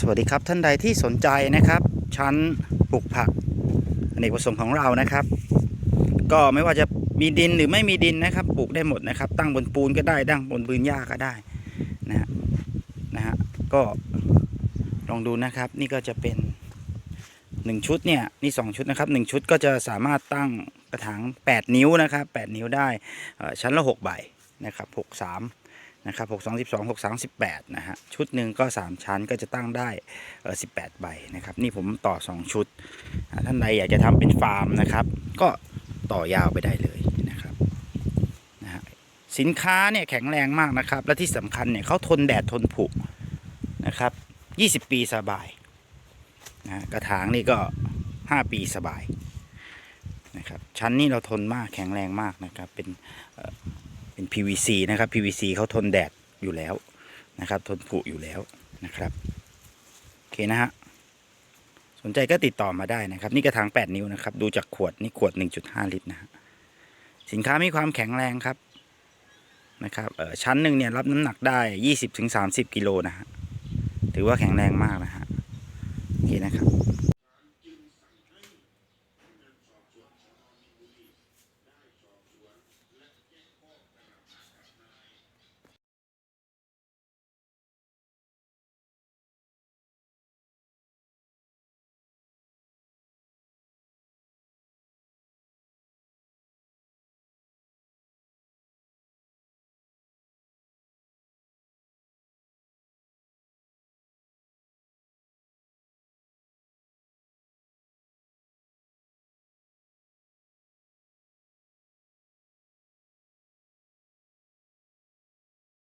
สวัสดีครับท่านใดที่สนใจนะครับ ชั้นปลูกผักอเนกประสงค์ของเรานะครับ ก็ไม่ว่าจะมีดินหรือไม่มีดินนะครับ ปลูกได้หมดนะครับ ตั้งบนปูนก็ได้ตั้งบนพื้นหญ้าก็ได้นะฮะนะฮะก็ลองดูนะครับ นี่ก็จะเป็นหนึ่งชุดเนี่ยนี่สองชุดนะครับหนึ่งชุดก็จะสามารถตั้งกระถาง 8 นิ้วนะครับ 8 นิ้วได้ชั้นละ 6 ใบนะครับ 6 3 นะครับ6 2 12 6 3 18นะฮะชุดหนึ่งก็ 3 ชั้นก็จะตั้งได้เออ18 ใบนะครับ นี่ผมต่อ 2 ชุด ท่านใดอยากจะทำเป็นฟาร์มนะครับ ก็ต่อยาวไปได้เลยนะครับนะฮะสินค้าเนี่ยแข็งแรงมากนะครับ และที่สำคัญเนี่ยเขาทนแดดทนผุนะครับ 20 ปีสบายนะกระถางนี่ก็ 5 ปีสบายนะครับชั้นนี้เราทนมากแข็งแรงมากนะครับเป็น เป็น PVC นะครับ PVC เขาทนแดดอยู่แล้วนะครับ ทนผุอยู่แล้วนะครับโอเคนะฮะสนใจก็ติดต่อมาได้นะครับ นี่กระถาง 8 นิ้วนะครับ ดูจากขวดนี่ขวด 1.5 ลิตรนะฮะสินค้ามีความแข็งแรงครับนะครับชั้นหนึ่งเนี่ยรับน้ำหนักได้ 20-30 กิโลนะฮะถือว่าแข็งแรงมากนะฮะโอเคนะครับ